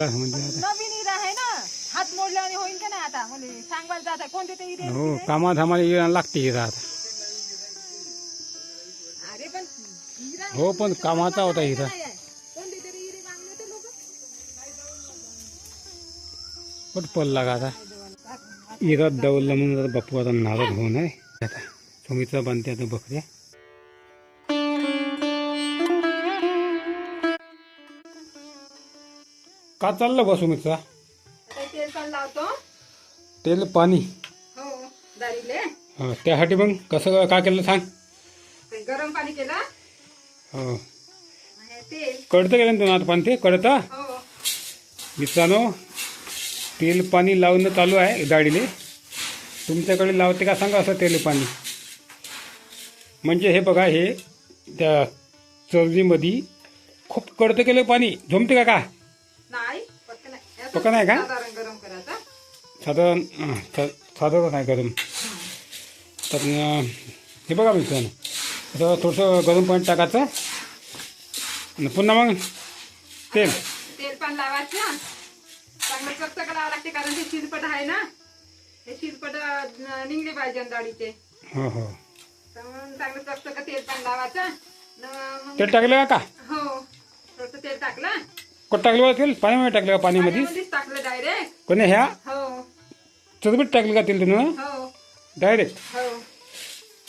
नवीन ईद आहे ना. हात मोडल्याने होईल का नाही आता? म्हणजे सांगवायला जात. कोणते ते? हो कामात आम्हाला येणं लागते इथं आता. अरे पण हिरा हो पण कामाचा होता इथं नाही आहे. कोणते तरी हिरे मागले होते लोक? पट पडला का आता? इरात दवलला म्हणून आता आता नाराज होऊन आहे. आता सुमित्रा बांधते आता बकऱ्या. का चाललं बा सुमित्रा आता तेल पण लावतो. तेल पाणी? हो दारीले. हा, त्यासाठी मग कसं काय केलं सांग. गरम पाणी केलं. हो. हे तेल. कळतं गेलं ना आता पाणी ते? कळतं? हो. मित्रांनो तेल पाणी लावणं चालू आहे गाडीले तुमच्याकडे लावते का सांगा असं तेल पाणी? म्हणजे हे बघा हे त्या चरणीमध्ये खूप कडतं केलं पाणी. झोमते का का? याचं पक्क नाही का? साधारण गरम करायचं साधारण साधारण नाही गरम. तर हे बघा मित्रांनो. आता थोडंसं गरम पाणी टाकायचं. आणि पुन्हा मग तेल. तेल पण लावायचं. चांगलं चकचक लावावं लागते कारण ते शिरपट आहे ना. हे शिरपट निघले पाहिजे डाळीचे. हो हो. तर मग चांगलं चकचक तेल पण लावायचं. मग तेल टाकलं का? हो. थोडंसं तेल टाकलं. कुठं टाकलं बा तेल पाण्यामध्ये टाकलं का पाण्यामध्ये? टाकलं डायरेक्ट कोणी ह्या? हो. टाकलं का तेल तुम्ही हो. डायरेक्ट हो.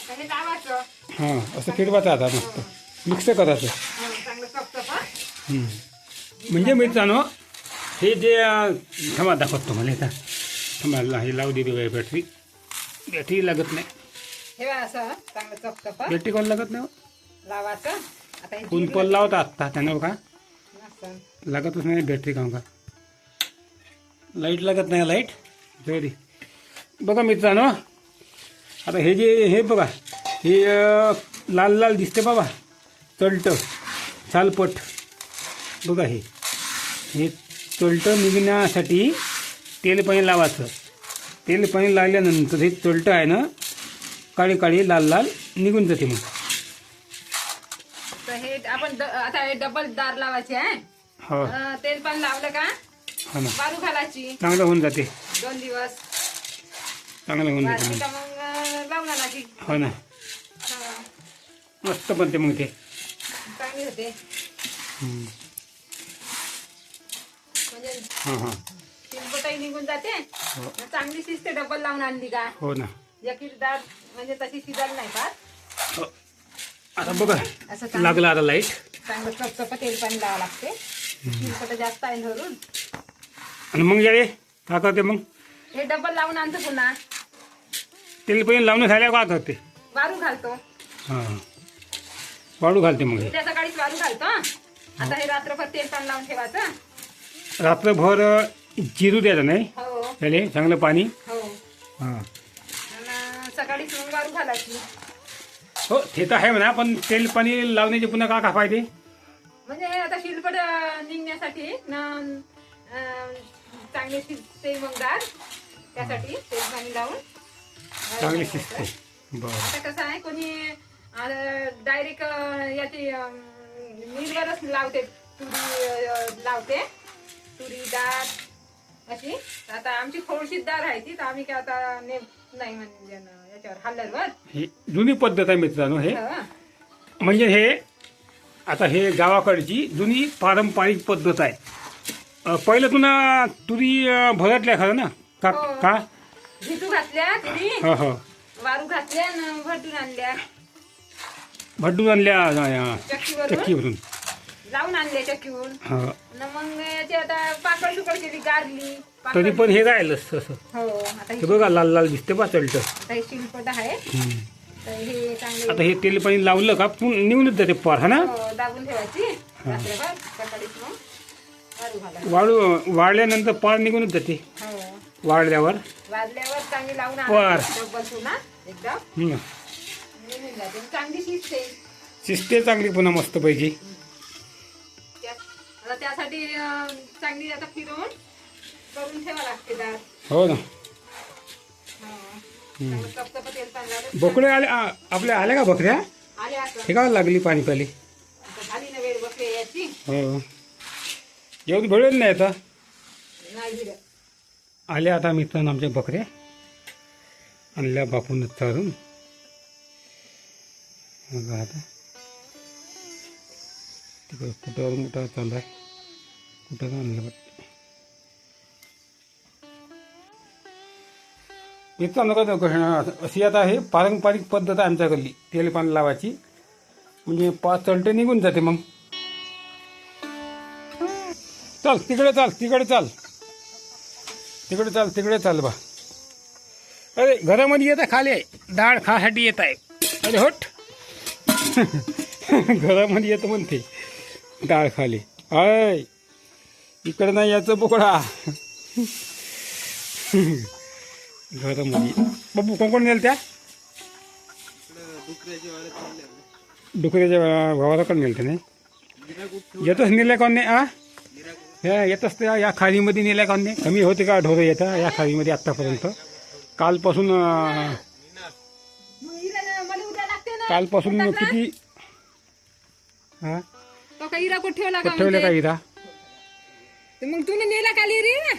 हे लावायचं. हां असं फिरवायचं आता मस्त. मिक्स करायचं हो चांगलं. म्हणजे मित्रांनो हे जे अं, थांबा दाखवतो मला आता थांबा हे लावू दिली बाई बॅटरी बॅटरी लागत नाही. हे बघा असं चांगलं चपचपा बॅटरी कोण लागत नाही हो. लावायचं. आता हे पल लावता आत्ता त्यानं का. लागतच नाही बॅटरी काम का लाइट लागत नाही लाइट. जाऊ बघा मित्रांनो आता हे जे हे बघा हे लाल लाल दिसते बाबा. चलट सालपट बघा हे. हे चलट निघण्यासाठी तेल पाणी लावायचं. तेल पाणी लावल्यानंतर हे चलट आहे ना काळी काळी लाल लाल निघून जाते मग. आपण आता हे डबल दार लावायचे आहे हो. तेल पण लावलं का? हो ना. वारू घालायची. चांगलं होऊन जाते. दोन दिवस. चांगलं होऊन जाते मग. का मग अं, लावून आणायची हो ना. हा, मस्त बनते मग ते. चांगली होते. हम्म. म्हणजे हां हां. निघून जाते. मग चांगली शिजते डबल लावून आणली का? हो ना. एकीच डाळ म्हणजे तशी शिजायला नाही का हो. आता बघा लागलं आता लाइट चांगलं चपचप तेल पाणी लावावं लागते. जास्त आहे धरून. आणि मग जाळे काय करते मग हे डबल लावून आणतो पुन्हा. तेल पण लावणं झाल्या का करते वारू घालतो. हां. वाळू घालते मग हे. उद्या सकाळीच वारू घालतो आता हे रात्रभर तेल पण लावून ठेवायचं. रात्रभर जिरू द्यायचं नाही? हो. त्याले चांगलं पाणी? हो. हां. आणि सकाळीच मग वारू घालायची. हो ते तर आहे म्हणा पण तेल पाणी लावण्याचे पुन्हा का का फायदे म्हणजे हे आता शिलपट अं, निघण्यासाठी न अं, चांगले शिजते मग डाळ त्यासाठी तेल पाणी लावून. चांगली शिजते. बरं. आता कसं आहे कोणी डायरेक्ट याची अं, मिलवरच लावते तुरी अं, लावते. तुरी डाळ अशी. आता आमची थोडीशी डाळ आहे ती तर आम्ही काय आता ने नाही म्हणजे न- ही जुनी पद्धत आहे मित्रांनो हे. म्हणजे हे आता हे गावाकडची जुनी पारंपरिक पद्धत आहे. अ, पहिलं तुला तुरी अ, भरतल्या खरं ना? का हो. का? भिजू घातल्या तुरी हो हो. वारू घातल्या आणि आणल्या. भड्डून आणल्या अ, चक्कीवरून. चक्कीवरून. लावून हो. न मग आता केली गारली. पाकळ- तरी पण हे राहिलंच तसं. हो आता हे हे बघा लाल लाल दिसते चलट आता हे शिलपट आहे. तर हे चांगले आता हे तेल पाणी लावलं का? पुन निघूनच जाते पार हा ना? हो, दाबून ठेवायची. रात्रभर सकाळीच मग वारू घालायची वाळू वाळल्यानंतर पार निघूनच जाते हो. वाळल्यावर. वाजल्यावर चांगली लावून बर. आणायची डब्बल पुन्हा एकदम. हम्म. निघून जाते. चांगली शिजते. शिजते चांगली पुन्हा मस्तपैकी त्या- आता त्यासाठी अं, चांगली आता फिरवून करून ठेवा लागते डाळ हो ना. हो. चांगलं तेल. बोकडे आले आ- आपल्या आल्या का बकऱ्या आले हे का लागली पाणी प्याली आता झाली ना वेळ बकरी याची हो. एवढी भेळेल नाही आता. नाही आल्या आता मित्रांनो आमच्या बकऱ्या आणल्या बापून चारून. बघा आता. तिकडं कुठं मोठा चालू आहे कुठं आणलं वाटतं मित्रांनो का अशी आता आहे पारंपरिक पद्धत आहे आमच्याकडली तेल पाणी लावायची म्हणजे पाच चलटे निघून जाते मग चल तिकडे चाल तिकडे चाल तिकडे चाल तिकडे चाल बा अरे घरामध्ये येत आहे खाली आहे डाळ खासाठी येत आहे अरे होट घरामध्ये येतं म्हणते डाळ खाली अय इकडे नाही याचं बोकडा. घरामध्ये बाबू कोण कोण नेल त्या डुकऱ्याच्या भावाला नेल त्याने येतच नेल्या कोण नाही आ? हे येतच त्या या खाडीमध्ये नेल्या कोण नाही? कमी होते का ढोरं येतं या खाडीमध्ये आत्तापर्यंत? कालपासून कालपासून? किती हा? का हिरा कुठे ठेवला का कुठं ठेवलं का म्हणते? इरा? ते मग तुम्ही नेला काली रे? ना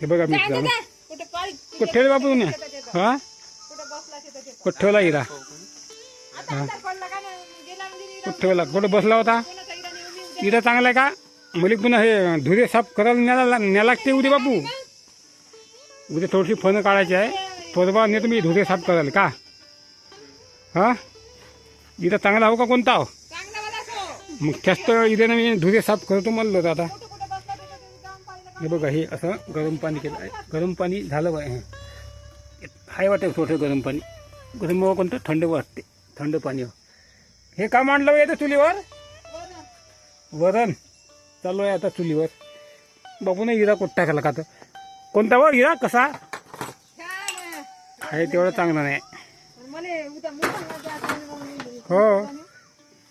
हे बघा मी जा, जा, जा. कुठं पाय- कुठं ठेवलं बापू तुम्ही? हा? कुठं बसला तिथं ते. कुठं ठेवला इरा? पडला का? गेला म्हणजे हिरा कुठं ठेवला? कुठं बसला होता? कोणाचा हिरा. इरा चांगला आहे का? मला पुन्हा हे धुरे साफ करायला न्यायला न्या लागते उद्या बापू. उद्या थोडीशी फणं काढायची आहे. परवा नेतो मी धुरे साफ करायला. का? हा? इरा चांगला हो का कोणता? हो. मग त्याच इथं मी धुरे साफ करतो म्हणलं आता? हे बघा हे असं गरम पाणी केलं. आहे गरम पाणी झालं बा हे. हाय वाटतं थोडं गरम पाणी. गरम कोणतं? थंड वाटते थंड पाणी. हे का मांडलं येतं चुलीवर? हो ना. वरण. चालू आहे आता चुलीवर. बापून हिरा कोट टाकला का तर कोणता वर हिरा कसा? छान आहे. आहे तेवढं चांगलं नाही. मला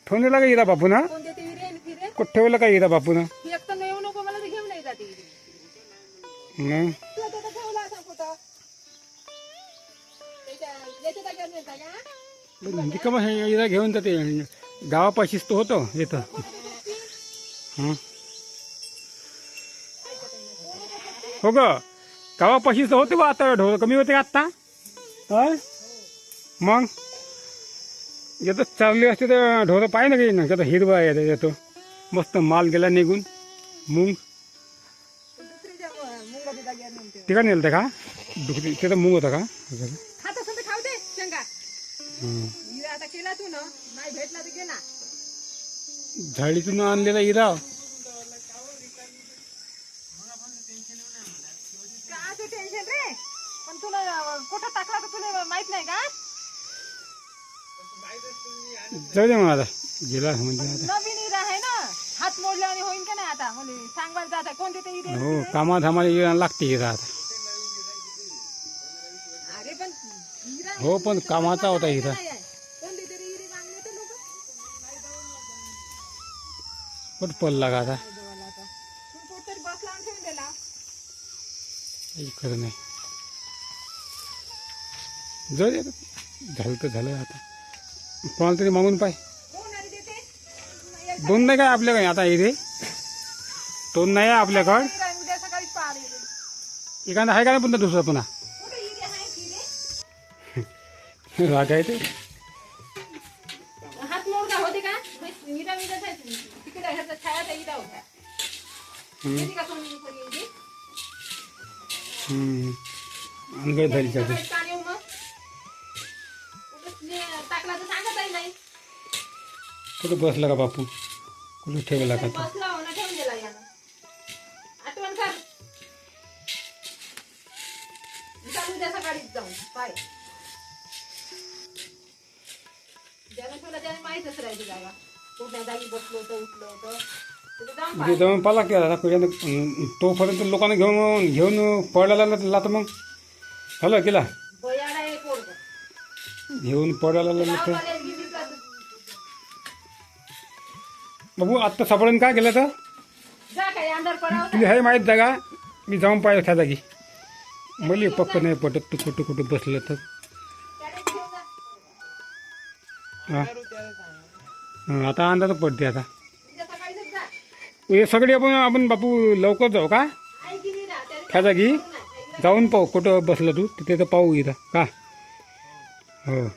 हो ठेवलेला का हिरा बापून हा फिरे? कुठं ठेवलं का हिरा बापून ही एक तर नेऊ नको मला ते घेऊन नाही जाते हिरे. मग तुला तिथं ठेवला असा कुठं? त्याच्या- याच्या जागेवर नेता का? म्हणजे हे हिरा घेऊन जाते गावापाशीच तो होतो येतं हं. हो ग गावापाशीच तर होते बा आता ढोर कमी होते का आत्ता हा मग येतं चालली असते तर ढोरं पाहिजे ना काही ना त्याचा हिरवा येतो येतो. मस्त माल गेला निघून. मूग. दुसरीच्या मुंगाच्या जागेवर नेते. ते का? नेलं का दुसरी तिथं मूग होता का झाडीतून आणलेला हिरा का टेन्शन रे? पण तुला अं, कुठं टाकला तर तुला माहीत नाही का? जाऊ दे मग आता. गेला म्हणजे आता. नवीन हिरा आहे ना. हात मोडल्या आणि होईन का नाही आता? सांगवायला जात. आहे कोणते ते हो कामाधामाला हिरा लागते हिरा आता. अरे पण हिरा हो पण कामाचा होता हिरा नाही आहे. कोणते तरी हिरे मागले ते लोक? कुठं पडला का आता? तू कुठतरी बसला आणि ठेवून दिला काही खरं नाही. जाऊ दे आता. झालं तर झालं आता. कोणाला तरी मागून पाय. दोन नाही काय आपल्याकडे आता इथे? दोन नाही आहे आपल्याकडं. एखादा आहे का नाही पण दुसरा पुन्हा? राग आहे ते. हात मोडका कुठं बसला का बापू? कुठं ठेवला का तो? म्हणजे जाऊन पाला केला तोपर्यंत लोकांना घेऊन घेऊन पळायला लागला तर मग. हॅलो केला. घेऊन पळायला लागलं तर? बाबू आत्ता सापडून काय केलं तर? तुला आहे माहीत जागा मी जाऊन पाहिजे त्या जागी. मला पक्क नाही पटत तू कुठं कुठं बसलं तर. हा. हं, आता अंदाज पडते आता. हे सगळे आपण आपण बापू लवकर जाऊ का? त्या जागी जाऊन पाहू कुठं बसलं तू तिथे तर पाहू इथं. का? हो.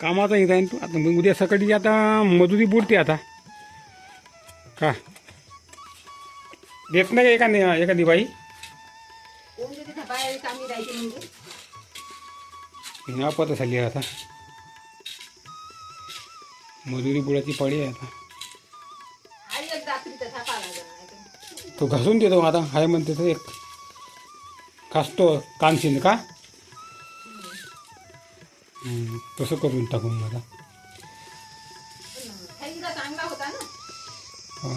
कामाचा इथं आहे आता मग उद्या सकाळी आता मजुरी बुडते आता. का? देत नाही का एखादी एखादी बाई? आपत झाली आहे आता. मजुरी बुडाची पाळी आहे आता. तो घासून देतो आता. हाय म्हणते तर एक. घासतो कानशिन का? तसं करून टाकून मला. थैंगा चांगला होता ना? हो.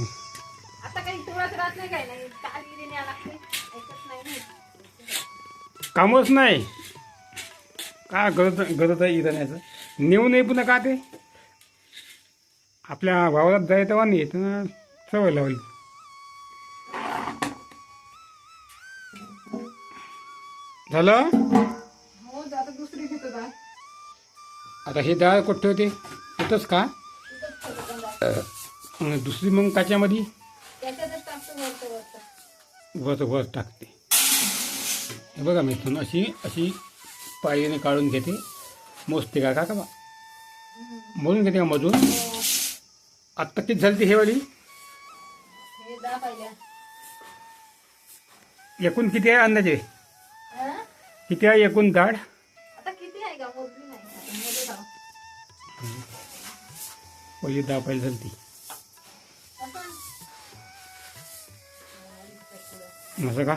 आता काही तुळस राहत नाही काय नाही. तारी न्याय लागते. ऐकत नाही ना कामच नाही. का गरज गरज आहे इथं न्यायचं? नेऊ नाही पुन्हा का ते? आपल्या वावरात जाय तेव्हा नाही येत ना. सवय लावली. झालं? हो आता दुसरी घेतो का आता हे डाळ कुठे होते? तिथंच का? दुसरी मग काच्यामध्ये वर वर टाकते. हे बघा मिथून अशी अशी पायरीने काढून घेते. मोजते का का बा? मोजून घेते का मधून आत्ता किती झाली ती हे वाली? हे दहा पाहिल्या. एकूण किती आहे अंदाजे? हा? किती आहे एकूण डाळ पहिली दहा पाहिजे झाली ती असं का?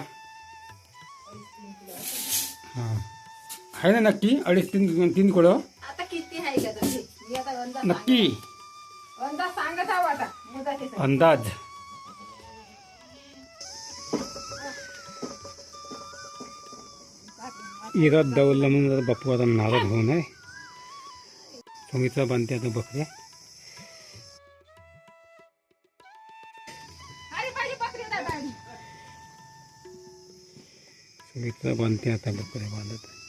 हां. आहे ना नक्की? अडीच तीन तीन कुळं? नक्की? अंदाज इरात दवलला म्हणून आता बापू आता नाराज होऊन आहे. सुमित्रा बांधते आता बकऱ्या. नाही बांधते आता बकऱ्या बांधत आहे.